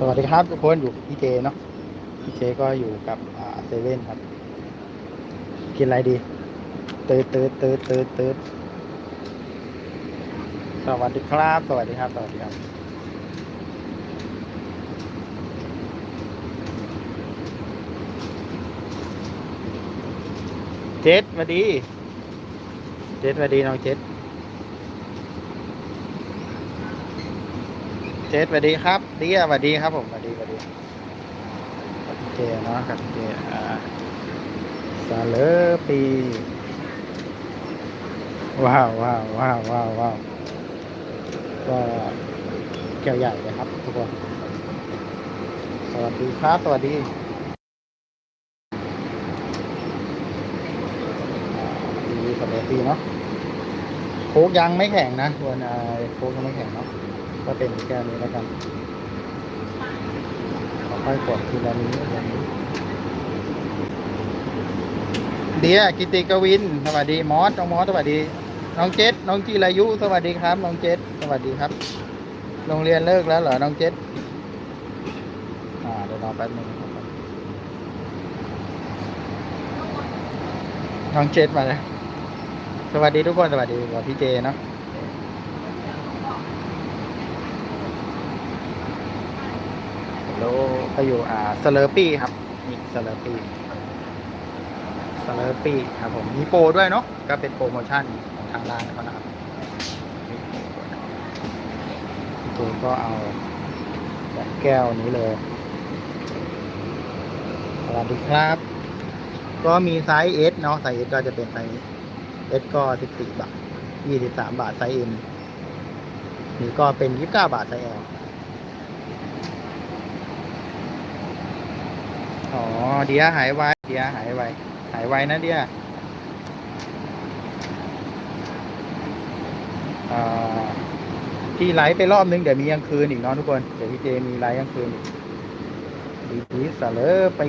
สวัสดีครับทุกคนอยู่พี่เจเนาะพี่เจก็อยู่กับอ่าเซเว่นครับ กินอะไรดีเตืดตืดตืดตืดตืดสวัสดีครับ สวัสดีครับ สวัสดีครับ เจษสวัสดี เจษสวัสดีน้องเจษ เจษสวัสดีครับเดียสวัสดีครับผมสวัสดีสวัสดีครัเจเนาะครับเจอ่าซาเลปีว้าวว้าวว้าวว้าวว้าวก็แก้วใหญ่เลยครับทุกคนสวัสดีครับสวัสดีอ่าดีสวัสดีเนาะโค้กยังไม่แข็งนะควรอ่าโค้กยังไม่แข็งเนาะ ก็เป็นแก้วนี้แล้วกันค่อยๆกดทีละนี้ทีละนี้เดียกิติกวิน สวัสดีมอสน้องมอสสวัสดี น้องเจษน้องจีรายุ สวัสดีครับ น้องเจษสวัสดีครับ โรงเรียนเลิกแล้วเหรอ น้องเจษอ่าเดี๋ยวรอแป๊บนึงน้องเจษมาเลยสวัสดีทุกคน สวัสดีกับพี่เจเนาะ แล้วก็อยู่อ่าสเลอร์ปี้ครับนี่สเลอร์ปี้สเลอร์ปี้ครับผมมีโปรด้วยเนาะก็เป็นโปรโมชั่นของทางร้านเขานะครับพี่เจก็เอาแบบแก้วนี้เลยสวัสดีครับ ก็มีไซส์ S เนาะไซส์ S ก็จะเป็นไซส์ S ก็14บาท23บาทไซส์ M นี่ก็เป็น29บาทไซส์ L อ๋ อ๋อ เดียหายไว เดียหายไว หายไวนะเดียวที่ไลฟ์ไปรอบนึงเดี๋ยวมีกลางคืนอีกเนาะทุกคน เดี๋ยวพี่เจมีไลฟ์กลางคืนอีกดีดีสะเลอไป